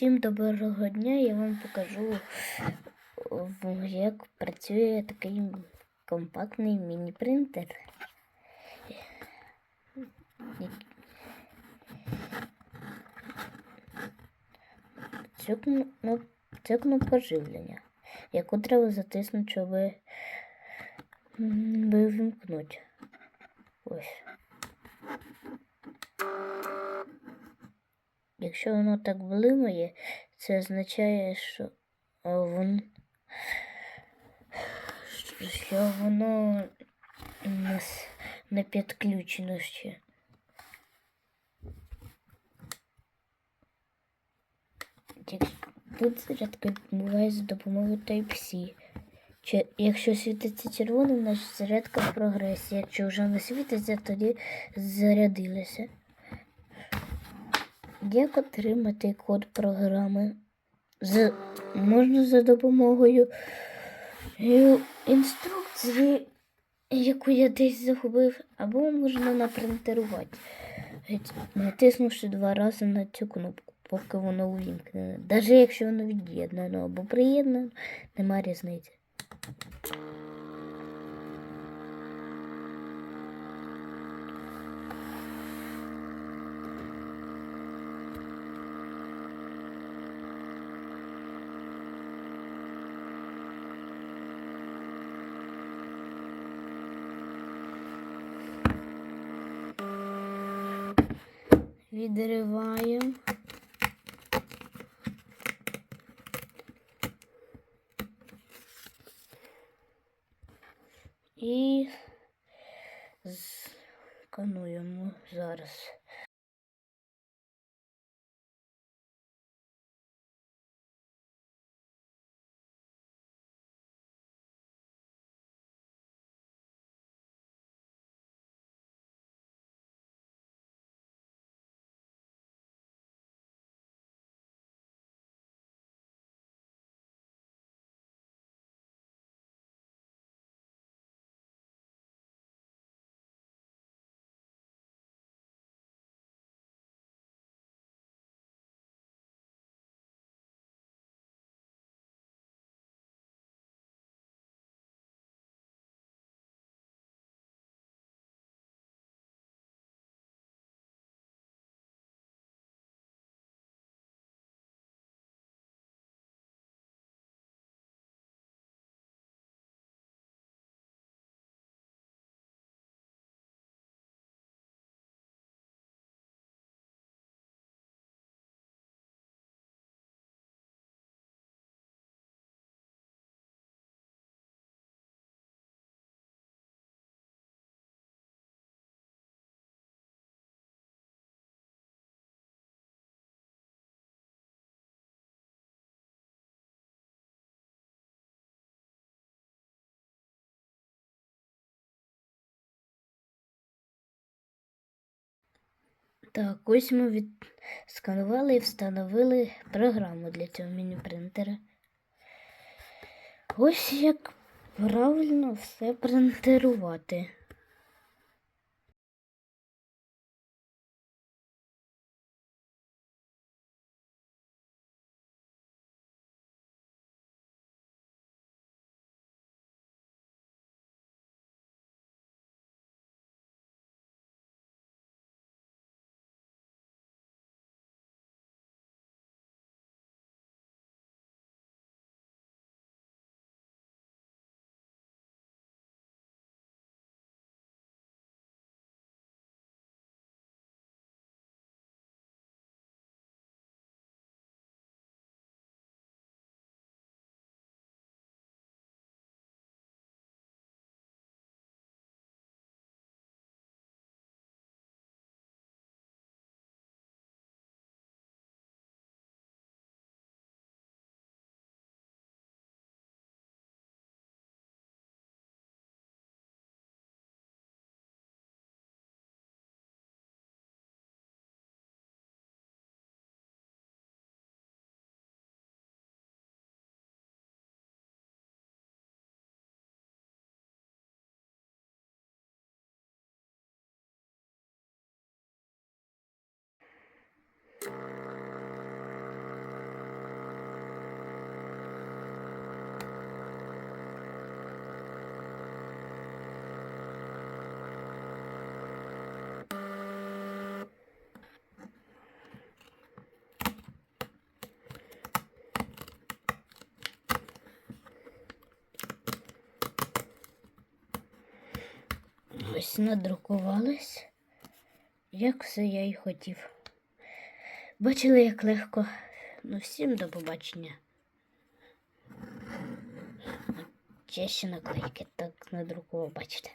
Всім доброго дня. Я вам покажу, як працює такий компактний міні-принтер. Кно- ну, кнопка живлення, яку треба затиснути, щоб вимкнути. Ось. Якщо воно так блимає, це означає, що а, вон... що воно не підключено ще. Тут зарядка відбувається за допомогою Type-C. Якщо світиться червоним, значить зарядка в прогресі. Якщо вже не світиться, тоді зарядилася. Як отримати код програми? З... Можна за допомогою е, інструкції, яку я десь загубив, або можна напринтерувати, натиснувши два рази на цю кнопку, поки воно увімкнене. Навіть якщо воно від'єднано або приєднано, нема різниці. Відриваємо. І скануємо зараз. Так, ось ми відсканували і встановили програму для цього міні-принтера. Ось як правильно все принтерувати. Ось надрукувалось, як все я й хотів. Бачили, як легко. Ну, всім до побачення. Ще ще наклейки так надрукував, бачите.